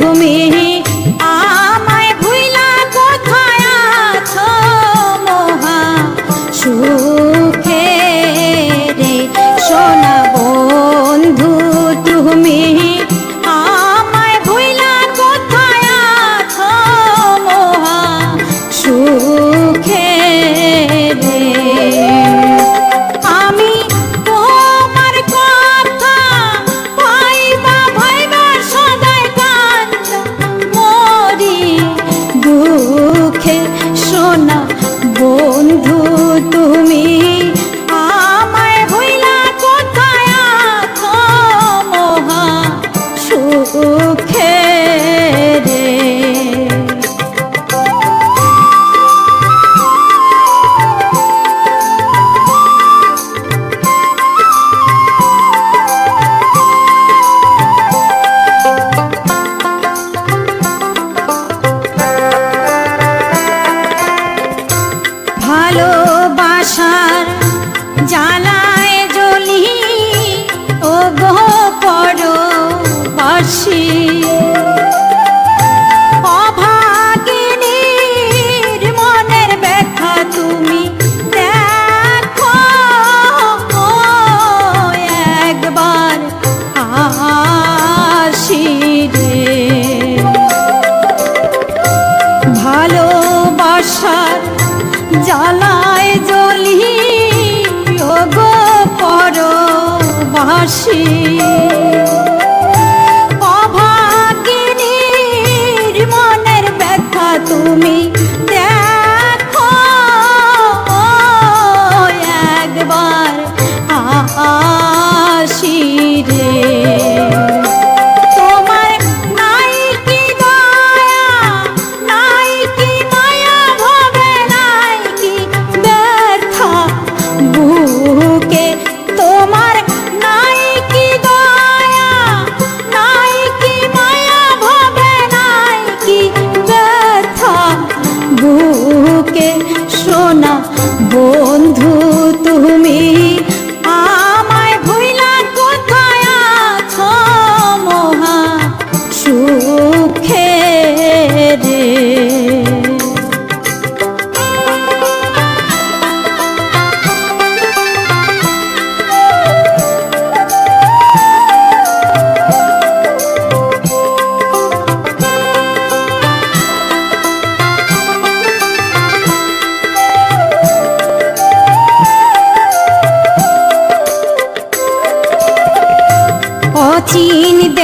তুমি ভালোবাসার জ্বালায় জ্বলি ও গো পর বাসী জ্বালায় জ্বলি ও গো পরবাসী।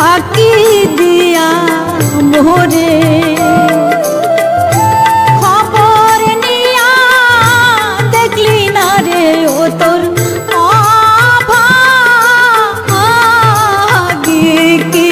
ফাঁকি দিয়া মোরে খবর নিয়া দেখলি না রে ও তোর কি